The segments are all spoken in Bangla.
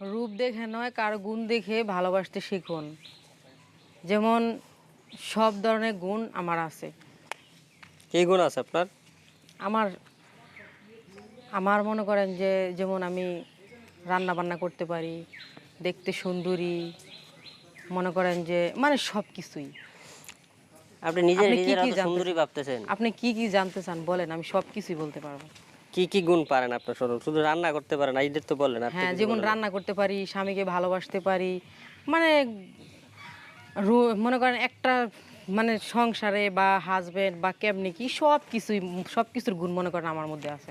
রূপ দেখে নয় কারও গুণ দেখে ভালোবাসতে শিখুন। যেমন সব ধরনের গুণ আমার আছে। কি গুণ আছে আপনার? আমার আমার মনে করেন যে যেমন আমি রান্না বান্না করতে পারি দেখতে সুন্দরী মনে করেন যে মানে সব কিছুই। আপনি নিজে আপনি কি কি এত সুন্দরী ভাবতেছেন? আপনি কি কি জানতে চান? বলেন আমি সব কিছুই বলতে পারব। কি কি গুণ পারেন আপনার শুধু শুধু রান্না করতে পারেন এইদের তো বললেন আর হ্যাঁ যেমন রান্না করতে পারি স্বামীকে ভালোবাসতে পারি মানে মনে করেন একটা মানে সংসারে বা হাজবেন্ড বা কেমনি কি সব কিছুই সব কিছুর গুণ মনে করেন আমার মধ্যে আছে।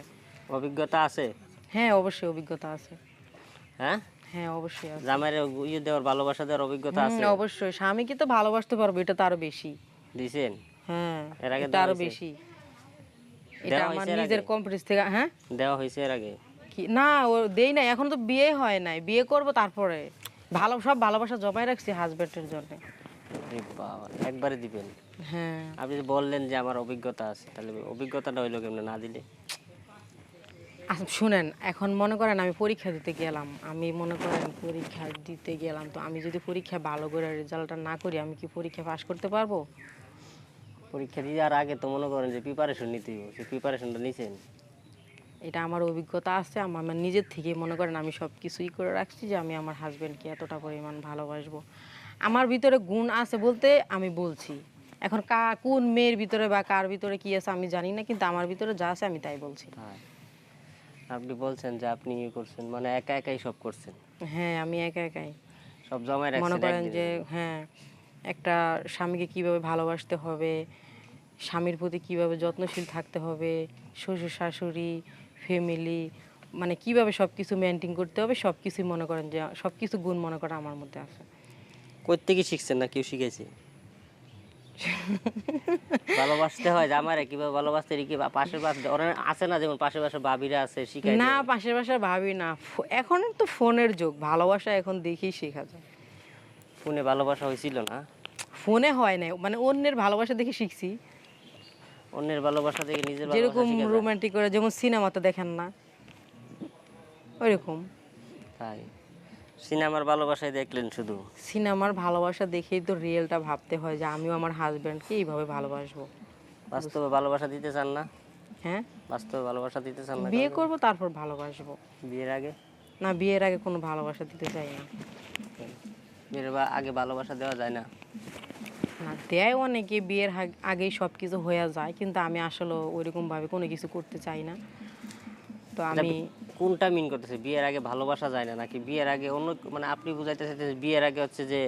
অভিজ্ঞতা আছে? হ্যাঁ অবশ্যই অভিজ্ঞতা আছে। হ্যাঁ? হ্যাঁ অবশ্যই আছে। জামাইয়ের ইয়ে দেওয়ার ভালোবাসা দেওয়ার অভিজ্ঞতা আছে? অবশ্যই। স্বামীকে তো ভালোবাসতে পারব এটা তো আরও বেশি। দিছেন? হ্যাঁ এর আগে দেওয়া আরও বেশি। এটা আমার নিজের কমপ্লেক্স থেকে হ্যাঁ? দেওয়া হয়েছে এর আগে। কি? না ও দেই নাই এখন তো বিয়ে হয় নাই। বিয়ে করব তারপরে। ভালো সব ভালোবাসা জমাই রাখছি হাজবেন্ডের জন্য। একবারে দিবেন? হ্যাঁ। আপনি বললেন যে আমার অভিজ্ঞতা আছে তাহলে অভিজ্ঞতাটা হইল কেমনে? না দিলে? আচ্ছা শুনেন এখন মনে করেন আমি পরীক্ষা দিতে গেলাম। আমি মনে করেন পরীক্ষা দিতে গেলাম তো আমি যদি পরীক্ষা ভালো করে রেজাল্টটা না করি আমি কি পরীক্ষা পাস করতে পারব? পরীক্ষা দেওয়ার আগে তো মনে করেন যে প্রিপারেশন নিতে হবে সেই প্রিপারেশনটা নিছেন? এটা আমার অভিজ্ঞতা আছে আমার আমার নিজের থেকে মনে করেন আমি সব কিছুই করে রাখছি যে আমি আমার হাজব্যান্ডকে এতটা পরিমাণ ভালোবাসবো। আমার ভিতরে গুণ আছে বলতে আমি বলছি। এখন কা কোন মেয়ের ভিতরে বা কার ভিতরে কি আছে আমি জানি না কিন্তু আমার ভিতরে যা আছে আমি তাই বলছি। আপনি বলছেন যে আপনি ইয়ে করছেন মানে একা একাই সব করছেন? হ্যাঁ আমি একা একাই। সব জমায় মনে করেন যে হ্যাঁ একটা স্বামীকে কীভাবে ভালোবাসতে হবে স্বামীর প্রতি কীভাবে যত্নশীল থাকতে হবে শ্বশুর শাশুড়ি ফ্যামিলি মানে কীভাবে সব কিছু মেনটেন করতে হবে সব কিছুই মনে করেন যে সব কিছু গুণ মনে করেন আমার মধ্যে আছে। কই থেকে শিখছেন না কেউ শিখেছে? ভালোবাসতে হয় জামাইরে কীভাবে ভালোবাসতে কি পাশের পাশে ওরা আছে না যেমন পাশের পাশে ভাবিরা আছে শিখাই না পাশের বাসার ভাবি না এখন তো ফোনের যুগ ভালোবাসা এখন দেখেই শেখা যায়। ফোনে ভালোবাসা হয়েছিল না? ফোনে হয় না মানে অন্যের ভালোবাসা দেখে শিখছি অন্যের ভালোবাসা থেকে নিজের যেরকম রোমান্টিক করে যেমন সিনেমাতে দেখেন না। ওইরকম। তাই। সিনেমার ভালোবাসায় দেখলেন শুধু। সিনেমার ভালোবাসা দেখেই তো রিয়েলটা ভাবতে হয় যে আমিও আমার হাজব্যান্ডকে এইভাবে ভালোবাসবো। বাস্তবে ভালোবাসা দিতে চান না? হ্যাঁ? বাস্তবে ভালোবাসা দিতে চান না বিয়ে করব তারপর ভালোবাসবো। বিয়ের আগে? না বিয়ের আগে কোনো ভালোবাসা দিতে চাই না। বিয়ের আগে ভালোবাসা দেওয়া যায় না। না দেয় অনেকে বিয়ের আগেই সব কিছু হয়ে যায় কিন্তু আমি আসলে ওইরকম ভাবে কোনো কিছু করতে চাই না। তো আমি কোনটা মিন করতেছে? বিয়ের আগে ভালোবাসা যায় না নাকি বিয়ের আগে অন্য মানে আপনি বুঝাইতে চাইতেছেন বিয়ের আগে হচ্ছে যে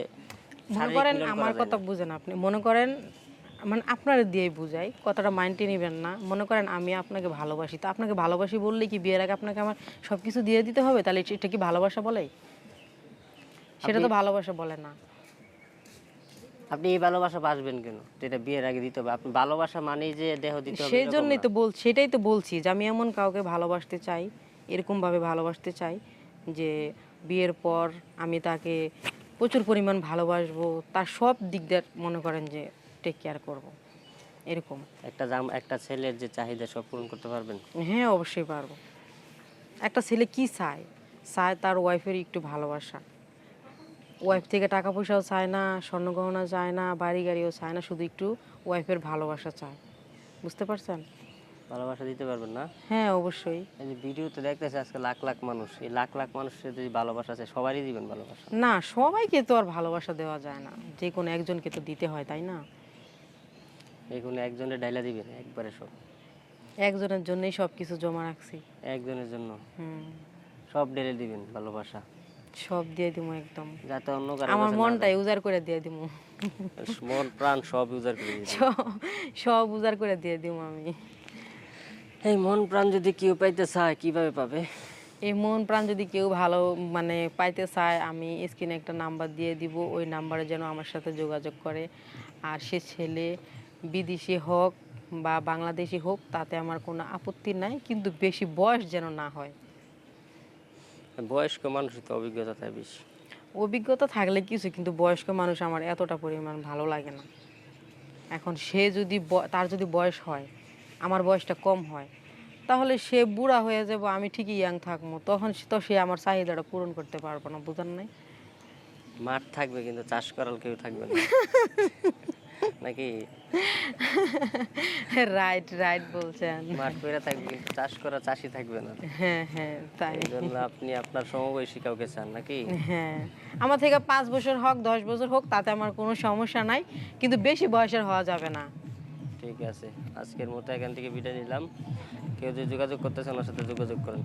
মনে করেন আমার কথা বুঝেন আপনি মনে করেন মানে আপনারা দিয়েই বুঝাই কথাটা মাইন্ডে নেবেন না। মনে করেন আমি আপনাকে ভালোবাসি তো আপনাকে ভালোবাসি বললে কি বিয়ের আগে আপনাকে আমার সব কিছু দিয়ে দিতে হবে? তাহলে এটা কি ভালোবাসা বলে? সেটা তো ভালোবাসা বলে না। আপনি এই ভালোবাসা বাসবেন কেন? যেটা বিয়ের আগে দিতে হবে। আপনি ভালোবাসা মানেই যে দেহ দিতে হবে সেই জন্যই তো বল সেটাই তো বলছি যে আমি এমন কাউকে ভালোবাসতে চাই এরকমভাবে ভালোবাসতে চাই যে বিয়ের পর আমি তাকে প্রচুর পরিমাণ ভালোবাসবো তার সব দিক দিয়ে মনে করেন যে টেক কেয়ার করব। এরকম। একটা জাম একটা ছেলের যে চাহিদা সব পূরণ করতে পারবেন? হ্যাঁ অবশ্যই পারব। একটা ছেলে কি চায়? চায় তার ওয়াইফের একটু ভালোবাসা। ওয়াইফ থেকে টাকা পয়সাও চায় না স্বর্ণ গহনা চায় না বাড়ি গাড়িও চায় না শুধু একটু ওয়াইফের ভালোবাসা চায়। বুঝতে পারছেন? ভালোবাসা দিতে পারবেন না? হ্যাঁ অবশ্যই। এই যে ভিডিওতে দেখতেছে আজকে লাখ লাখ মানুষ। এই লাখ লাখ মানুষের যদি ভালোবাসা আছে সবারই দিবেন ভালোবাসা? না সবাইকে তো আর ভালোবাসা দেওয়া যায় না। যে কোনো একজনকে তো দিতে হয় তাই না? এখানে একজনের ডাইলা দিবেন একবারে সব। একজনের জন্যই সব কিছু জমা রাখছি। একজনের জন্য। হুম। সব ডেলে দিবেন ভালোবাসা। সব দিয়ে দিব একদম। যাতে অন্য কারও আমার মনটাই উজাড় করে দিয়ে যায়। মন প্রাণ সব ইউজার করে দিবেন। সব উজাড় করে দিয়ে দিব আমি। এই মন প্রাণ যদি কেউ পাইতে চায় কীভাবে পাবে? এই মন প্রাণ যদি কেউ ভালো মানে পাইতে চায় আমি স্ক্রিনে একটা নাম্বার দিয়ে দিব। ওই নাম্বারে যেন আমার সাথে যোগাযোগ করে। আর সে ছেলে বিদেশি হোক বা বাংলাদেশি হোক তাতে আমার কোনো আপত্তি নাই কিন্তু বেশি বয়স যেন না হয়। বয়স্ক মানুষের তো অভিজ্ঞতা তাই বেশি। অভিজ্ঞতা থাকলে কিছু কিন্তু বয়স্ক মানুষ আমার এতটা পরিমাণ ভালো লাগে না। এখন সে যদি তার যদি বয়স হয় আমার বয়সটা কম হয় তাহলে সে বুড়া হয়ে যাব আমি ঠিকই ইয়াং থাকব তখন সে- তো সে আমার চাহিদাটা পূরণ করতে পারব না বুঝার নাই? মাঠ থাকবে কিন্তু চাষ করার কেউ থাকবে না। নাকি? রাইট রাইট বলছেন। মাঠ করে থাকবে চাষ করা চাষি থাকবে না। হ্যাঁ হ্যাঁ তাই। জন্য আপনি আপনার সমবয়সী কাউকে চান নাকি? হ্যাঁ। আমার থেকে পাঁচ বছর হোক দশ বছর হোক তাতে আমার কোনো সমস্যা নাই কিন্তু বেশি বয়সের হওয়া যাবে না। ঠিক আছে আজকের মতো এখান থেকে বিদায় নিলাম। কেউ যদি যোগাযোগ করতে চান ওর সাথে যোগাযোগ করেন।